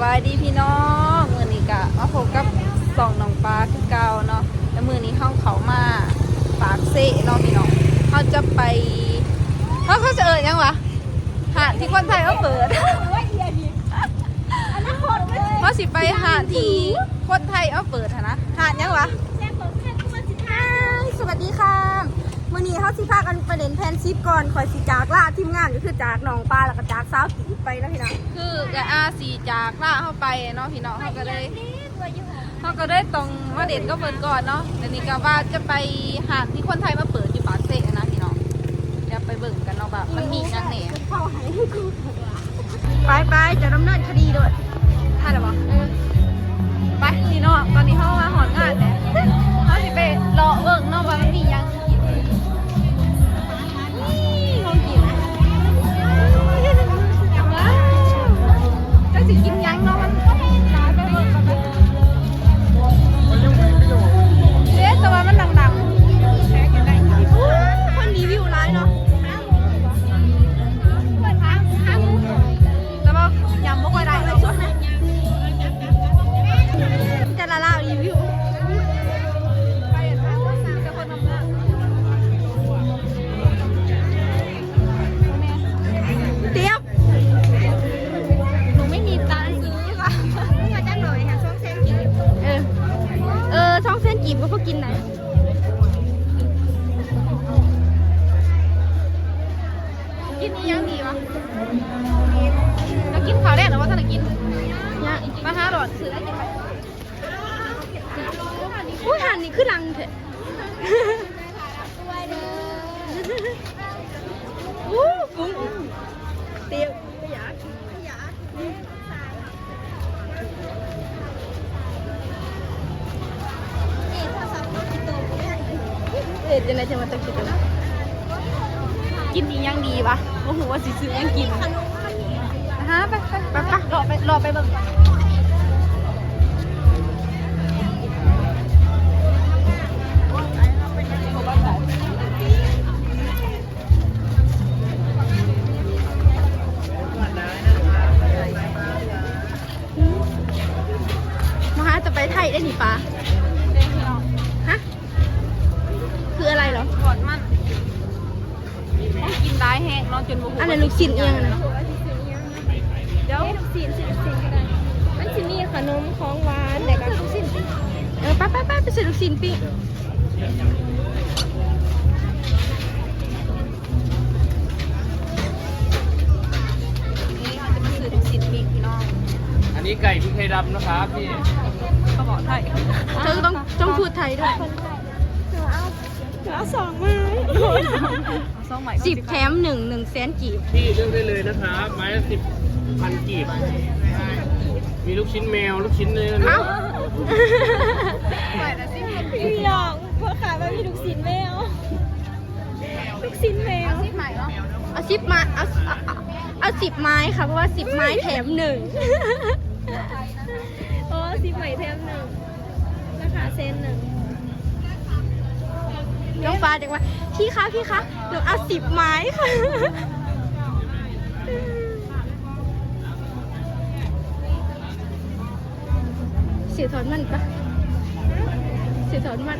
บายดีพี่น้องมือนี้กะมาพบกับสองน้องปลาคือเก่าเนาะแล้วมือนี้ห้องเขามาปากเซ่เนาะพี่น้องเขาจะไปเขาเขาจะเอ่ยยังวะหาดที่คนไทยเขาเปิดเขาสิไปหาดที่คนไทยเขาเปิดนนะหาดยังวะ สวัสดีค่ะวันนี้เขา สิพากันไปเล่นแพนซิปก่อนคอยสิจากล่าทีมงานก็คือจากหนองปลาแล้วก็จากสาวตีไปแล้วพี่น้องคือกะอาสีจากล่าเข้าไปเนาะพี่น้องเขาก็เลยเขาก็ได้ตรงมาเด่นก็เปิดก่อนเนาะแต่นี่ก็ว่าจะไปหาดที่คนไทยมาเปิดอยู่ปากเซ่นะพี่น้องเดี๋ยวไปเบิ่งกันเนาะแบบมันมีหยังแหน่เข้าหายให้กูไปไปจะดำเนินคดีด้วยท่าหรอวะไปพี่น้องตอนนี้เขามาหอนงานแล้ว เอ็ดยังไงจะมาตะกิดกันกินนี่ยังดีวะโอ้โหว่าสิซื้อยังกินฮะไปไปไปไปรอไปรอไปเบิ่ง จนโมโหอันนั้นลูกชิ้นเอียงอะนะเดี๋ยวลูกชิ้นสิลูกชิ้นก็ได้มันจะมีขนมของหวานแต่ก็ลูกชิ้นปิ้งเออไปไปไปไปซื้อลูกชิ้นปิ้งนี่เขาจะมาซื้อลูกชิ้นปิ้งพี่น้องอันนี้ไก่พริกไทยดำนะครับพี่เขาบอกไทยเธอต้องต้องพูดไทยด้วย เอาสองไม้เอาซองใหม่สิบแถมหนึ่งหนึ่งแสนกีบพี่เลือกได้เลยนะครับไม้ละสิบพันกีบ มีลูกชิ้นแมวลูกชิ้นเนื้อเอ้าใหม่ละสิพี่น้องพ่อขายมามีลูกชิ้นแมวลูกชิ้นแมวสิใหม่เนาะเอาสิบไม้เอาเอาเอาเอาสิบไม้ค่ะเพราะว่าสิบไม้แถมหนึ่งโอ้สิบไม้แถมหนึ่งราคาเซนหนึ่ง น้องฟ้าเด็กว่าพี่คะพี่คะหนูเอาสิบไม้ค่ะเสียถอนมันปะเสียถอนมัน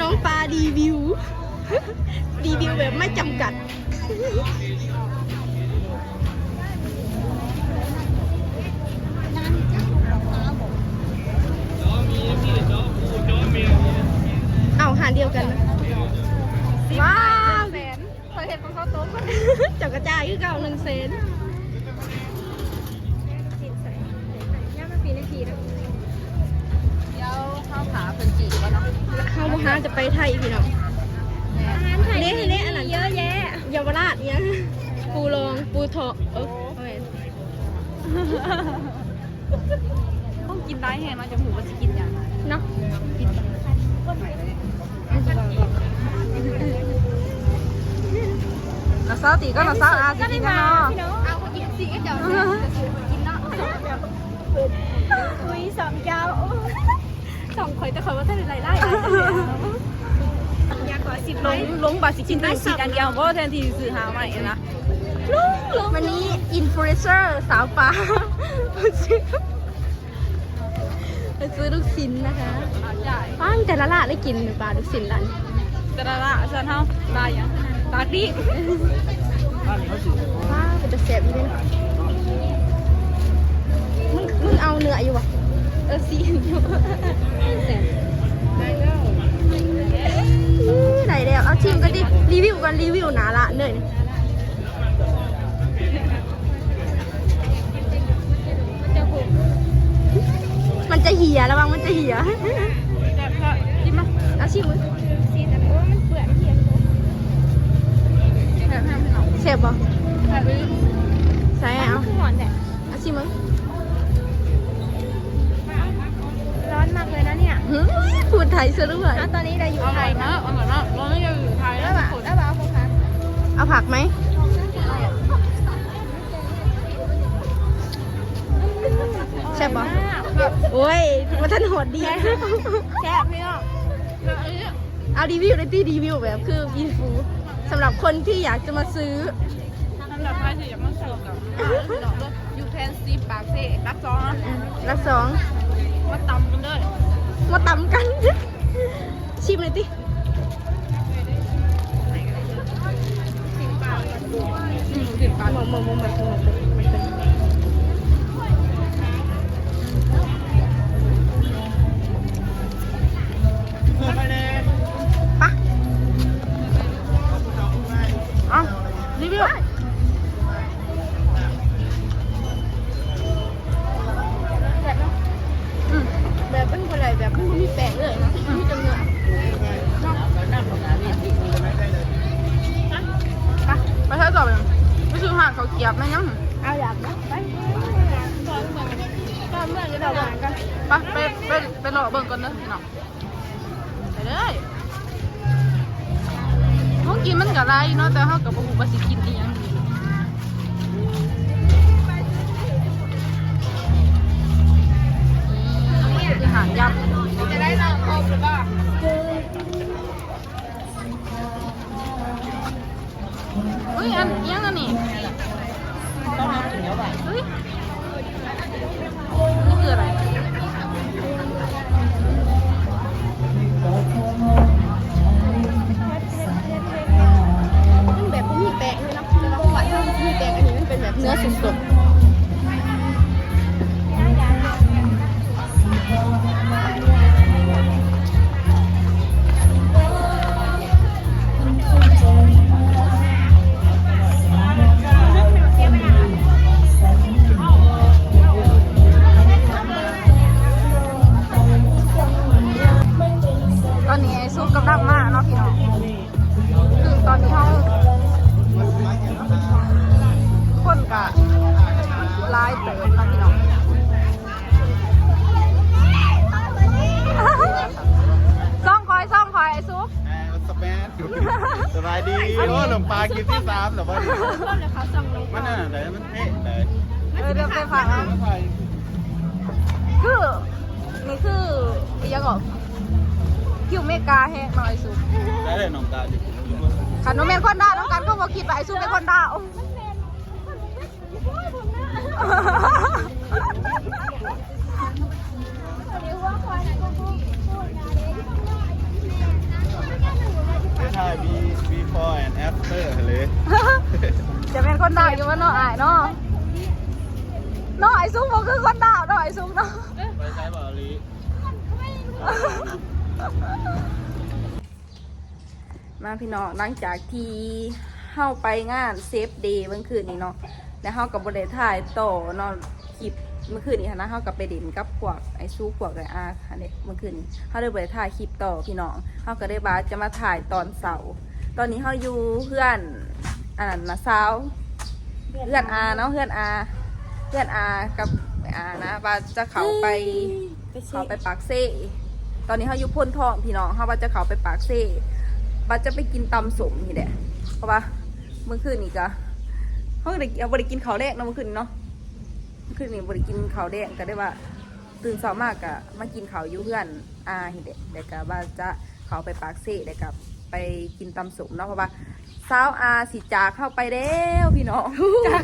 น้องปลารีวิว รีวิวแบบไม่จำกัด เอาหาเดียวกันนะว้าวแสนเคยเห็นของเขาโต๊ะจับกระจายคือเก่าหนึ่งเซนย่ามาปีนาทีนะเดี๋ยวข้าวขาเป็นจีบแล้วเนาะข้าวมหาจะไปไทยพี่น้องอาหารไทยเน่เน่อันนั้นเยอะแยะเยาวราชเนี่ย ปูรองปูเถาะเออเอาไว้ต้องกินได้แห้งเนาะจะหูว่าจะกินอย่างเนาะกินนาซาตีก็นาซาอาสิกินกันเนาะเอาคนกินสีก็เจ้ากินเนาะคุยสองเจ้าสองข่อยแต่ข่อยว่าถ้าเป็นไรไล่อยากกว่าสิบลไล่งลงบาสิกินได้สิกันเดียวเพราะว่าแทนที่ซื้อหาใหม่นะ วันนี้อินฟลูเอนเซอร์สาวฟ้าไปซื้อลูกชิ้นนะคะใช่ป้านแต่ละละได้กินหรือเปล่าลูกชิ้นร้านแต่ละละฉันเฮาลายยังตาดีบ้านเขาสื่อว้าวเป็นจะเสียบอีกเลยมึงมึงเอาเนื้ออยู่วะเออซีนอยู่แสบได้แล้วอื้อไหนเดียวเอาชิมกันดิรีวิวกันรีวิวหนาละเนื่อย หี่ยระวังมันจะเหี่ยแต่ก็กินมาเอาชิมมึงสีแต่ว่ามันเปื่อยมันเหี่ยแถมให้พี่น้องเสียบบ่แถมไปใส่เอาหอนแหละเอาชิมมึงร้อนมากเลยนะเนี่ยหืมพูดไทยซะด้วยตอนนี้เราอยู่ไทยนะอร่อยมากร้อนยังอยู่ไทยแล้แล้ววแบบแล้วแบบเอาผักเอาผักไหม ใช่บบ่โอ้ยมันท่านโหดดีแซ่บพี่น้องเอารีวิวในที่รีวิวแบบคืออินฟูสำหรับคนที่อยากจะมาซื้อสำหรับใครที่อยากมาเสิร์ฟกับพี่น้องด้วยยูแคนซีปากเซ่รับซองนะละสองมาตำกันเลยมาตำกันชิมเลยติอืมถึงปากหมกหมกหมกหมกหมก หาดเขากไหมยังเอาอยากนะไปตอนเมืองตอนเมืองเราหวานกันไปไปไปไปรอเบิ่งก่อนเด้อพี่น้องไปเลยเขากินมันกับไรเนาะแต่เขากับบุกว่าสิกินอีหยังดีนี่คือหางยำจะได้นอนครบหรือเปล่าเฮ้ยอัน เฮ้ยนี่คืออะไรมันแบบไม่มีแตกเลยนะแต่ว่าหวามีแตกอันนี้มันเป็นแบบเนื้อสดๆ ขนมปลากินที่สามหรอวะดิมันน่ะไหนมันเท่ไหนเออเดี๋ยวไปฝากเอามันไฟคือนี่คืออีหยังก่อนคิวเมกาแห้งหน่อยซุปได้เลยน้องตาดิขันโนเมนคนด่าน้องกันก็บอกคิดว่าไอ้ซุปเป็นคนด่าไม่ใช่ B before and after เลย จะเป็น นด่าอยู่ว่าน้อายเนาะนอไอ้ซุปบอกคือคนด่าน้อไอ้ซุปเนาะไปใช้บอลีมาพี่น้องหลังจากที่เฮาไปงานเซฟเดย์เมื่อคืนนี้เนาะแล้วเฮากับบริถ่ายต่อเนาะคลิปเมื่อคืนนี้ค่ะนะเฮากับไปเด่นกับพวกไอซูพวกไออาค่ะเนี่ยเมื่อคืนนี้เฮาได้บริถ่ายคลิปต่อพี่น้องเฮาก็ได้บาสจะมาถ่ายตอนเสาร์ตอนนี้เฮาอยู่เพื่อนอันนั้นนะสาว เพื่อนอาเนาะเพื่อนอาเพื่อนอากับอานะบาสจะเขาไปเขาไปปากเซ่ตอนนี้เขาอยู่พ้นทองพี่น้องเขาว่าจะเขาไปปากเซ่บัดจะไปกินตำสมนี่แหละเพราะว่าเมื่อคืนนี้ก็เขาก็ได้เอาบริกินข้าวแดงเนาะเมื่อคืนนี้เนาะเมื่อคืนนี้บริกินข้าวแดงก็ได้ว่า ตื่นเช้ามากกะมากินข้าวอยู่เพื่อนอาเห็นเด็กเด็กกะว่าจะเขาไปปากเสเด็กกะไปกินตำสมเนาะเพราะว่า สาวอาสิจากเข้าไปแล้วพี่น้องจาก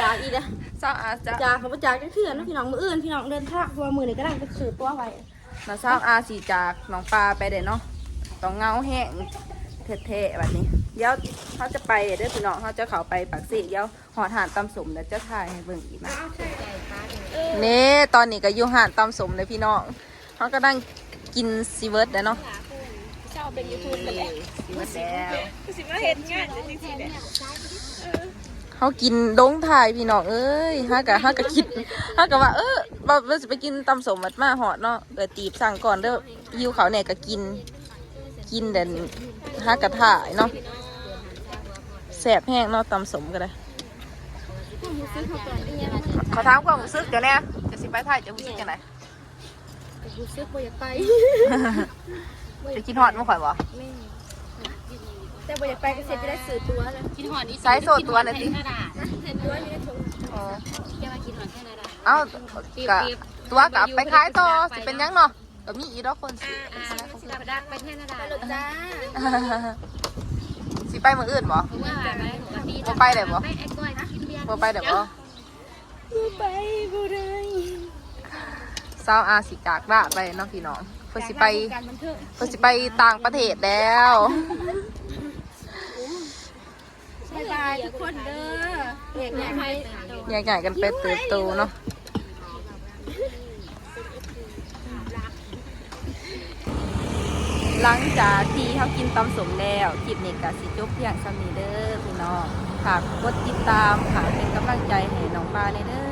จากอีกนะสาวอาจะจากเขาไปจากเถื่อนนะพี่น้องมืออื่นพี่น้องเดินทางตัวมือนี่ก็ได้ไปสืบตัวไว้น้าสาวอาสิจากน้องปลาไปเด้เนาะต้องเงาแห้งเท่ๆแบบนี้เดี๋ยวเขาจะไปเด้อพี่น้องเขาจะเขาไปปากเสเดี๋ยวหอดหานตำสมเดี๋ยวจะถ่ายให้เบิ่งอีกนะเน่ตอนนี้ก็อยู่หานตำสมเลยพี่น้องเขาก็นั่งกินซีเวิร์ดแล้วเนาะ เจ้าเป็นยูทูบไปแล้วซีเวิร์ดแล้วสิมาเห็นงานจริงๆเนี่ยเขากินดงถ่ายพี่น้องเอ้ยฮากะฮากะคิดฮากะว่าเออเราเราจะไปกินตำสมมัดมาหอดเนาะเออตีบสั่งก่อนเด้อยิวเขาเนี่ยก็กิน กินเด่นฮากะถ่ายเนาะแสบแห้งเนาะตำสมก็ได้ขอถามความรู้สึกเดี๋ยวนี้จะสิไปถ่ายจะรู้สึกยังไงรู้สึกว่าอยากไป จะกินหอดมั้งข่อยบ่แต่ว่าอยากไปก็เสร็จจะได้สื่อตัวแล้วกินหอนอีไซส์โซตัวหน่อยสิแคนาดาเห็นตัวอยู่ในถุงอ๋อแค่ว่ากินหอนแคนาดาเอ้าก็ตัวกลับไปขายต่อสิเป็นหยังเนาะก็มีอีดอกคนสิอ่าสิลาดักไปแคนาดาไปหลดจ้าสิไปมืออื่นบ่เพราะว่าไปปกติบ่ไปได้บ่ไปแอคก้อยกินเบียร์บ่ไปเดี๋ยวบ่ไปบูได้สาวอาสิจากละไปเน้องพี่น้อง เพิ่นสิไปการบันเทิงเพิ่นสิไปต่างประเทศแล้วบายบายทุกคนเด้อเด็กเนี่ยไปแยกย้ายกันไปเติบโตเนาะหลังจากที่เขากินตำสมแล้วคลิปนี้ก็สิจบเพียงสำนี้เด้อพี่น้องฝากกดติดตามค่ะเป็นกำลังใจให้น้องปลาในเด้อ